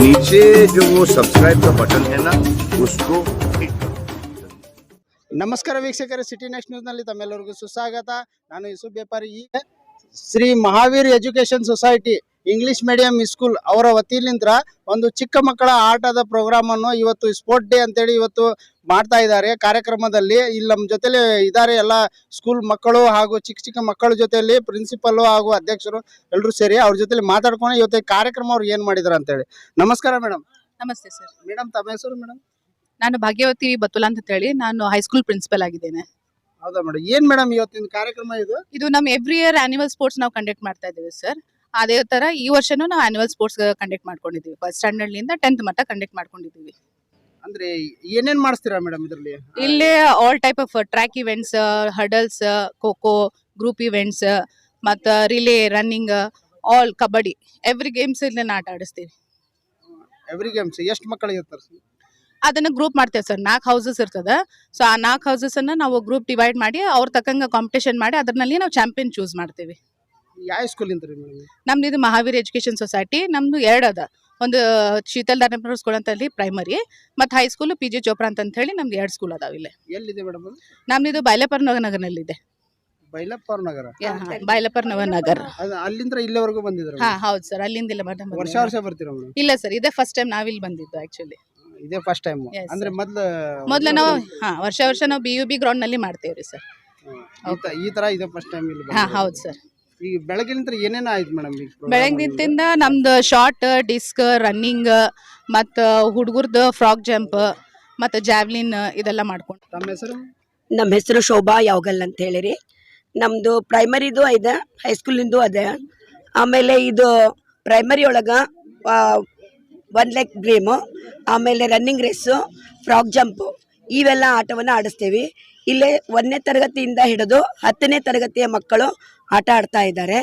नीचे जो वो सब्सक्राइब का बटन है ना उसको हिट करो ನಮಸ್ಕಾರ ವೀಕ್ಷಕರೇ ಸಿಟಿ ನೆಕ್ಸ್ಟ್ ನ್ಯೂಸ್ ನಲ್ಲಿ ತಮ್ಮೆಲ್ಲರಿಗೂ ಸುಸ್ವಾಗತ ನಾನು ಯೂಸುಫ್ ಬೇಪಾರಿ ಈಗ Shri Mahavir education society English medium school ಅವರ ವತಿಯಿಂದ ಒಂದು ಚಿಕ್ಕ ಮಕ್ಕಳ ಆಟದ ಪ್ರೋಗ್ರಾಮ್ ಅನ್ನು ಇವತ್ತು ಸ್ಪೋರ್ಟ್ ಡೇ ಅಂತೇಳಿ ಇವತ್ತು ಮಾಡ್ತಾ ಇದ್ದಾರೆ. ಕಾರ್ಯಕ್ರಮದಲ್ಲಿ ಇಲ್ಲಿ ನಮ್ಮ ಜೊತೆಲಿ ಇದ್ದಾರೆ ಎಲ್ಲ ಸ್ಕೂಲ್ ಮಕ್ಕಳು ಹಾಗೂ ಚಿಕ್ಕ ಚಿಕ್ಕ ಮಕ್ಕಳ ಜೊತೆಯಲ್ಲಿ ಪ್ರಿನ್ಸಿಪಲ್ ಹಾಗೂ ಅಧ್ಯಕ್ಷರು ಎಲ್ಲರೂ ಸೇರಿ ಅವ್ರ ಜೊತೆಲಿ ಮಾತಾಡ್ಕೊಂಡು ಇವತ್ತು ಕಾರ್ಯಕ್ರಮ ಅವ್ರು ಏನು ಮಾಡಿದಾರೆ ಅಂತೇಳಿ. ನಮಸ್ಕಾರ ಮೇಡಮ್ ನಮಸ್ತೆ ಸರ್ ಮೇಡಮ್ ತಮ್ಮ ಹೆಸರು ಮೇಡಮ್ ನಾನು ಭಾಗ್ಯವತಿ ಬತುಲಾ ಅಂತ ಹೇಳಿ ನಾನು ಹೈಸ್ಕೂಲ್ ಪ್ರಿನ್ಸಿಪಲ್ ಆಗಿದ್ದೇನೆ. ಹೌದಾ ಮೇಡಮ್ ಏನ್ ಮೇಡಮ್ ಇವತ್ತಿನ ಕಾರ್ಯಕ್ರಮ ಇದು? ಇದು ನಮ್ಮ ಎವ್ರಿ ಇಯರ್ ಆನ್ಯುವಲ್ ಸ್ಪೋರ್ಟ್ಸ್ ನಾವು ಕಂಡಕ್ಟ್ ಮಾಡ್ತಾ ಇದ್ದೀವಿ ಸರ್ ಅದೇ ತರ ಈ ವರ್ಷನೂ ನಾವು ಆನ್ಯುವಲ್ ಸ್ಪೋರ್ಟ್ಸ್ ಕಂಡಕ್ಟ್ ಮಾಡ್ಕೊಂಡಿದ್ದೀವಿ. ಫಸ್ಟ್ ಸ್ಟ್ಯಾಂಡರ್ಡ್ನಿಂದ ಟೆಂತ್ ಮಟ್ಟ ಕಂಡಕ್ಟ್ ಮಾಡ್ಕೊಂಡಿದ್ದೀವಿ. ಅಂದ್ರೆ ಏನೇನ್ ಮಾಡಿಸ್ತೀರಾ ಮೇಡಮ್ ಇದರಲ್ಲಿ? ಇಲ್ಲಿ all type of track events hurdles kho kho group events ಮತ್ತು relay running all kabaddi. Every games ಇಲ್ಲಿ ಆಟ ಆಡಿಸ್ತೀವಿ. ಎವ್ರಿ ಗೇಮ್ಸ್ ಎಷ್ಟು ಮಕ್ಕಳು ಇರ್ತಾರೆ ಸರ್ ಅದನ್ನ ಗ್ರೂಪ್ ಮಾಡ್ತೇವೆ ಸರ್ ನಾಲ್ಕು ಹೌಸಸ್ ಇರ್ತದೆ. ಸೊ ಆ ನಾಲ್ಕು ಹೌಸಸ್ ಅನ್ನ ನಾವು ಗ್ರೂಪ್ ಡಿವೈಡ್ ಮಾಡಿ ಅವ್ರ ತಕ್ಕಂಗೆ ಕಾಂಪಿಟೇಷನ್ ಮಾಡಿ ಅದರಲ್ಲಿ ನಾವು ಚಾಂಪಿಯನ್ ಚೂಸ್ ಮಾಡ್ತೀವಿ. ಯಾವ ಸ್ಕೂಲ್ ರೀ ಮೇಡಮ್? ನಮ್ದು ಇದು ಮಹಾವೀರ್ ಎಜುಕೇಶನ್ ಸೊಸೈಟಿ ನಮ್ದು ಎರಡು ಅದ. ಒಂದು ಶೀತಲ್ ದಾನಪುರ ಸ್ಕೂಲ್ ಅಂತ ಅಲ್ಲಿ ಪ್ರೈಮರಿ ಮತ್ತು ಹೈಸ್ಕೂಲ್ ಪಿ ಜಿ ಚೋಪ್ರಾ ಅಂತ ಹೇಳಿ ನಮ್ದು ಎರಡು ಸ್ಕೂಲ್ ಅದಾವ ಇಲ್ಲಿ. ಎಲ್ಲಿದೆ ಮೇಡಮ್ ನಮ್ದು ಇದು ಬೈಲಪರ್ ನಗರ್ನಲ್ಲಿದೆ. ಬೈಲಪ್ಪರ್ ನಗರ ಬೈಲಪ್ಪರ್ ನಗರ್ ಅಲ್ಲಿಂದ ಇಲ್ಲಿವರೆಗೂ ಬಂದಿದ್ರು ಹಾ ಹೌದು ಸರ್ ಅಲ್ಲಿಂದ ಇಲ್ಲ ಮೇಡಮ್ ವರ್ಷ ವರ್ಷ ಬರ್ತೀರಾ ಮೇಡಮ್? ಇಲ್ಲ ಸರ್ ಇದೇ ಫಸ್ಟ್ ಟೈಮ್ ನಾವಿಲ್ಲಿ ಬಂದಿದ್ದು ಆಕ್ಚುಲಿ ಇದೇ ಫಸ್ಟ್ ಟೈಮ್ ಅಂದ್ರೆ. ಮೊದ್ಲು ಮೊದಲು ನಾವು ಹಾ ವರ್ಷ ವರ್ಷ ನಾವು ಬಿ ಯು ಬಿ ಗ್ರೌಂಡ್ನಲ್ಲಿ ಮಾಡ್ತೇವ್ರಿ ಸರ್. ಈ ತರ ಇದೇ ಫಸ್ಟ್ ಟೈಮ್ ಇಲ್ಲಿ ಹಾ. ಹೌದು ಸರ್. ಈಗ ಬೆಳಗಿನಿಂದ ಏನೇನ ಆಯ್ತು ಮೇಡಮ್ ಈಗ ಬೆಳಗ್ಗಿಂದ ನಮ್ದು ಶಾರ್ಟ್ ಡಿಸ್ಕ್ ರನ್ನಿಂಗ್ ಮತ್ತು ಹುಡುಗರ್ದು ಫ್ರಾಕ್ ಜಂಪ್ ಮತ್ತು ಜಾವ್ಲಿನ್ ಇದೆಲ್ಲ ಮಾಡ್ಕೊಂಡು ನಮ್ಮ ಹೆಸರು? ನಮ್ಮ ಹೆಸರು ಶೋಭಾ ಯಾವಗಲ್ ಅಂತ ಹೇಳಿರಿ. ನಮ್ಮದು ಪ್ರೈಮರಿದು ಇದೆ ಹೈಸ್ಕೂಲಿಂದು ಅದೇ. ಆಮೇಲೆ ಇದು ಪ್ರೈಮರಿ ಒಳಗೆ ಒನ್ ಲೆಗ್ ಗೇಮು ಆಮೇಲೆ ರನ್ನಿಂಗ್ ರೇಸು ಫ್ರಾಕ್ ಜಂಪು ಇವೆಲ್ಲ ಆಟವನ್ನು ಆಡಿಸ್ತೀವಿ. ಇಲ್ಲೇ ಒಂದನೇ ತರಗತಿಯಿಂದ ಹಿಡಿದು ಹತ್ತನೇ ತರಗತಿಯ ಮಕ್ಕಳು ಆಟ ಆಡ್ತಾ ಇದ್ದಾರೆ.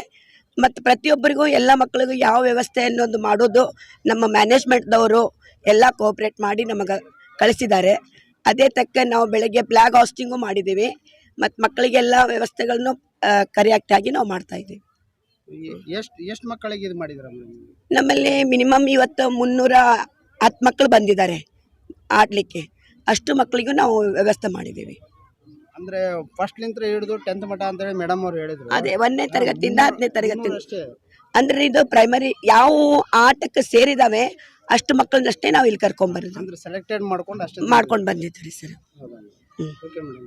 ಮತ್ತು ಪ್ರತಿಯೊಬ್ಬರಿಗೂ ಎಲ್ಲ ಮಕ್ಕಳಿಗೂ ಯಾವ ವ್ಯವಸ್ಥೆ ಅನ್ನೋದು ಮಾಡೋದು ನಮ್ಮ ಮ್ಯಾನೇಜ್ಮೆಂಟ್ದವರು ಎಲ್ಲ ಕೋಪ್ರೇಟ್ ಮಾಡಿ ನಮಗೆ ಕಳಿಸಿದ್ದಾರೆ. ಅದೇ ತಕ್ಕ ನಾವು ಬೆಳಗ್ಗೆ ಫ್ಲಾಗ್ ಹಾಸ್ಟಿಂಗು ಮಾಡಿದ್ದೀವಿ. ಮತ್ತು ಮಕ್ಕಳಿಗೆಲ್ಲ ವ್ಯವಸ್ಥೆಗಳನ್ನು ಕರೆಕ್ಟಾಗಿ ನಾವು ಮಾಡ್ತಾ ಇದ್ದೀವಿ. ಎಷ್ಟು ಎಷ್ಟು ಮಕ್ಕಳಿಗೆ ಇದು ಮಾಡಿದ್ರ ನಮ್ಮಲ್ಲಿ ಮಿನಿಮಮ್ ಇವತ್ತು ಮುನ್ನೂರ ಹತ್ತು ಮಕ್ಕಳು ಬಂದಿದ್ದಾರೆ ಆಡಲಿಕ್ಕೆ. ಅಷ್ಟು ಮಕ್ಕಳಿಗೂ ನಾವು ವ್ಯವಸ್ಥೆ ಮಾಡಿದ್ದೀವಿ. ಅಂದ್ರೆ ಫಸ್ಟ್ ಲಿಂತ್ರ ಹಿಡಿದು ಟೆಂತ್ ಮಠ ಅಂತ ಹೇಳಿ ಮೇಡಮ್ ಅವ್ರು ಹೇಳಿದ್ರು. ಅದೇ ಒಂದನೇ ತರಗತಿಯಿಂದ ಹತ್ತನೇ ತರಗತಿ ಅಷ್ಟೇ. ಅಂದ್ರೆ ಇದು ಪ್ರೈಮರಿ ಯಾವ ಆಟಕ್ಕೆ ಸೇರಿದಾವೆ ಅಷ್ಟು ಮಕ್ಕಳನ್ನಷ್ಟೇ ನಾವು ಇಲ್ಲಿ ಕರ್ಕೊಂಬರೋದು ಅಂದ್ರೆ ಸೆಲೆಕ್ಟೆಡ್ ಮಾಡ್ಕೊಂಡು ಅಷ್ಟೇ ಮಾಡ್ಕೊಂಡು ಬಂದಿದ್ದೀವಿ ಸರ್. ಹೌದಾ? Okay madam